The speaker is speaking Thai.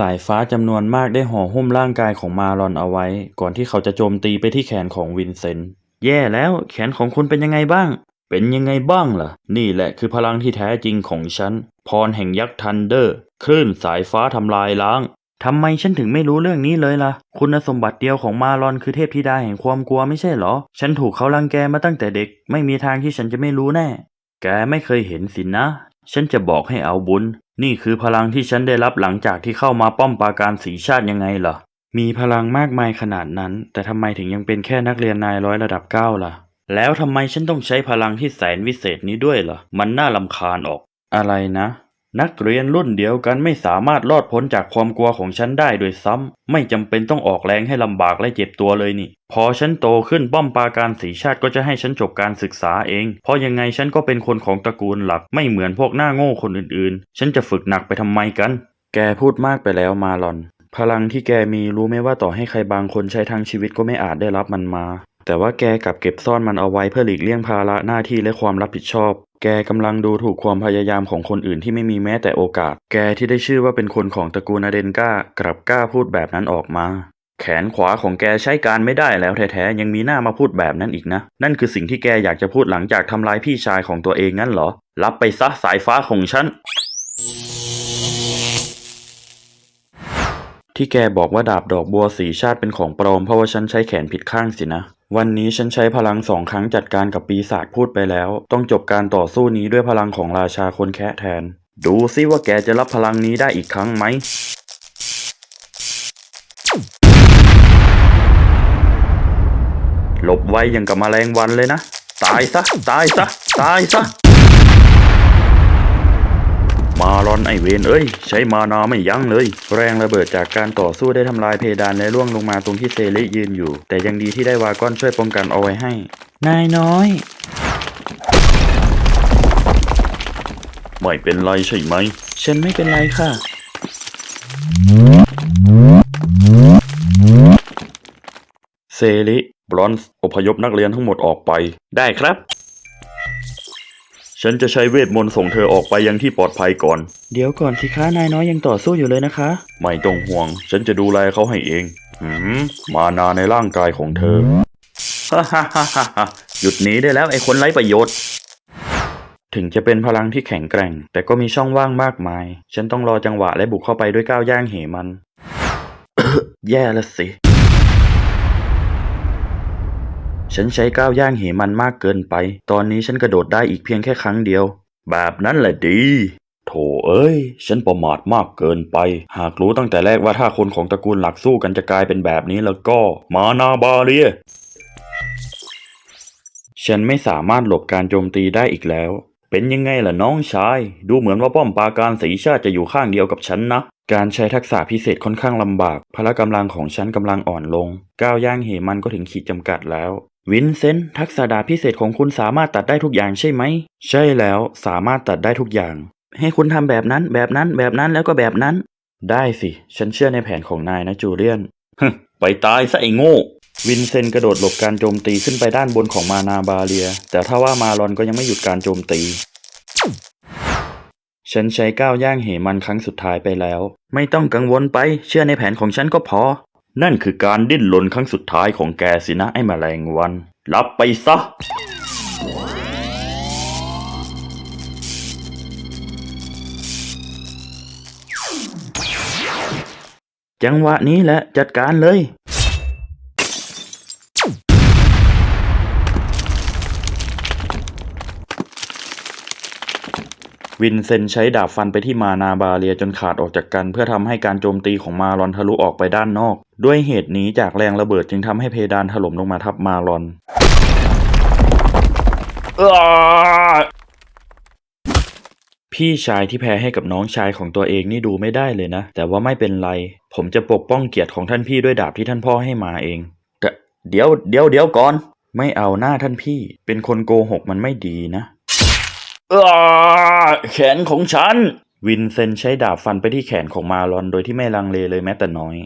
สายฟ้าจำนวนมากได้ห่อหุ้มร่างกายของมารอนเอาไว้ ก่อนที่เขาจะโจมตีไปที่แขนของวินเซนต์แย่แล้วแขนของคุณเป็นยังไงบ้าง เป็นยังไงบ้างล่ะ นี่แหละคือพลังที่แท้จริงของฉัน พรแห่งยักษ์ทันเดอร์ คลื่นสายฟ้าทำลายล้างทำไมฉันถึงไม่รู้เรื่องนี้เลยล่ะ คุณสมบัติเดียวของมารอนคือเทพธิดาแห่งความกลัวไม่ใช่เหรอ ฉันถูกเขารังแกมาตั้งแต่เด็ก ไม่มีทางที่ฉันจะไม่รู้แน่ แกไม่เคยเห็นสินะฉันจะบอกให้เอาบุญ นี่คือพลังที่ฉันได้รับหลังจากที่เข้ามาป้อมปราการสีชาติยังไงเหรอ มีพลังมากมายขนาดนั้น แต่ทำไมถึงยังเป็นแค่นักเรียนนายร้อยระดับเก้าล่ะ แล้วทำไมฉันต้องใช้พลังที่แสนวิเศษนี้ด้วยล่ะมันน่าลำคาญออก อะไรนะ นักเรียนรุ่นเดียวกันไม่สามารถรอดพ้นจากความกลัวของฉันได้โดยซ้ำ ไม่จำเป็นต้องออกแรงให้ลำบากและเจ็บตัวเลยนี่ พอฉันโตขึ้นป้อมปราการสีชาติก็จะให้ฉันจบการศึกษาเอง เพราะยังไงฉันก็เป็นคนของตระกูลหลัก ไม่เหมือนพวกหน้าโง่คนอื่นๆ ฉันจะฝึกหนักไปทำไมกัน แกพูดมากไปแล้วมาลอน พลังที่แกมีรู้ไหมว่าต่อให้ใครบางคนใช้ทั้งชีวิตก็ไม่อาจได้รับมันมา แต่ว่าแกกลับเก็บซ่อนมันเอาไว้เพื่อหลีกเลี่ยงภาระหน้าที่และความรับผิดชอบ แกกำลังดูถูกความพยายามของคนอื่นที่ไม่มีแม้แต่โอกาส แกที่ได้ชื่อว่าเป็นคนของตระกูลอเดนก้ากลับกล้าพูดแบบนั้นออกมา แขนขวาของแกใช้การไม่ได้แล้วแท้ๆยังมีหน้ามาพูดแบบนั้นอีกนะ นั่นคือสิ่งที่แกอยากจะพูดหลังจากทำลายพี่ชายของตัวเองงั้นเหรอ รับไปซะสายฟ้าของฉัน ที่แกบอกว่าดาบดอกบัวสีชาติเป็นของปลอม เพราะว่าฉันใช้แขนผิดข้างสินะ วันนี้ฉันใช้พลังสองครั้งจัดการกับปีศาจพูดไปแล้ว ต้องจบการต่อสู้นี้ด้วยพลังของราชาคนแคะแทน ดูซิว่าแกจะรับพลังนี้ได้อีกครั้งไหมหลบไว้ยังกับแมลงวันเลยนะ ตายซะ ตายซะ ตายซะ มารอนไอเวนเอ้ย ใช้มานาไม่ยั้งเลย แรงระเบิดจากการต่อสู้ได้ทำลายเพดานและล่วงลงมาตรงที่เซริยืนอยู่ แต่ยังดีที่ได้วากอนช่วยป้องกันเอาไว้ให้ นายน้อย ไม่เป็นไรใช่ไหม ฉันไม่เป็นไรค่ะ เซริบรอนซ์อพยพนักเรียนทั้งหมดออกไป ได้ครับ ฉันจะใช้เวทมนต์ส่งเธอออกไปยังที่ปลอดภัยก่อน เดี๋ยวก่อนสิคะนายน้อยยังต่อสู้อยู่เลยนะคะ ไม่ต้องห่วง ฉันจะดูแลเขาให้เอง หืม มานาในร่างกายของเธอ ฮ่าฮ่าฮ่าฮ่าฮ่าหยุดหนีได้แล้วไอ้คนไร้ประโยชน์ ถึงจะเป็นพลังที่แข็งแกร่ง แต่ก็มีช่องว่างมากมาย ฉันต้องรอจังหวะและบุกเข้าไปด้วยก้าวย่างเหมัน แย่ละสิ ฉันใช้ก้าวย่างเหมันมากเกินไป ตอนนี้ฉันกระโดดได้อีกเพียงแค่ครั้งเดียว แบบนั้นแหละดี โถเอ้ย ฉันประมาทมากเกินไป หากรู้ตั้งแต่แรกว่าถ้าคนของตระกูลหลักสู้กันจะกลายเป็นแบบนี้แล้วก็ มานาบาเรีย ฉันไม่สามารถหลบการโจมตีได้อีกแล้ว เป็นยังไงล่ะน้องชาย ดูเหมือนว่าป้อมปราการสีชาติจะอยู่ข้างเดียวกับฉันนะการใช้ทักษะพิเศษค่อนข้างลำบาก พละกำลังของฉันกำลังอ่อนลง ก้าวย่างเหมันก็ถึงขีดจำกัดแล้ว วินเซนต์ทักษะดาบพิเศษของคุณสามารถตัดได้ทุกอย่างใช่ไหม ใช่แล้วสามารถตัดได้ทุกอย่าง ให้คุณทำแบบนั้นแบบนั้นแบบนั้นแล้วก็แบบนั้น ได้สิ ฉันเชื่อในแผนของนายนะจูเลียนไปตายซะไอ้โง่ วินเซนต์กระโดดหลบการโจมตีขึ้นไปด้านบนของมานาบาเลีย แต่ถ้าว่ามารอนก็ยังไม่หยุดการโจมตี ฉันใช้ก้าวย่างเหมันครั้งสุดท้ายไปแล้ว ไม่ต้องกังวลไป เชื่อในแผนของฉันก็พอ นั่นคือการดิ้นรนครั้งสุดท้ายของแกสินะไอ้แมลงวัน รับไปซะ จังหวะนี้แหละจัดการเลย วินเซนต์ใช้ดาบฟันไปที่มานาบาเลียจนขาดออกจากกัน เพื่อทำให้การโจมตีของมารอนทะลุออกไปด้านนอก ด้วยเหตุนี้จากแรงระเบิดจึงทำให้เพดานถล่มลงมาทับมารอนพี่ชายที่แพ้ให้กับน้องชายของตัวเองนี่ดูไม่ได้เลยนะ แต่ว่าไม่เป็นไร ผมจะปกป้องเกียรติของท่านพี่ด้วยดาบที่ท่านพ่อให้มาเองแต่เดี๋ยวเดี๋ยวเดี๋ยวก่อน ไม่เอาหน้าท่านพี่ เป็นคนโกหกมันไม่ดีนะ แขนของฉัน วินเซนต์ใช้ดาบฟันไปที่แขนของมารอนโดยที่ไม่ลังเลเลยแม้แต่น้อย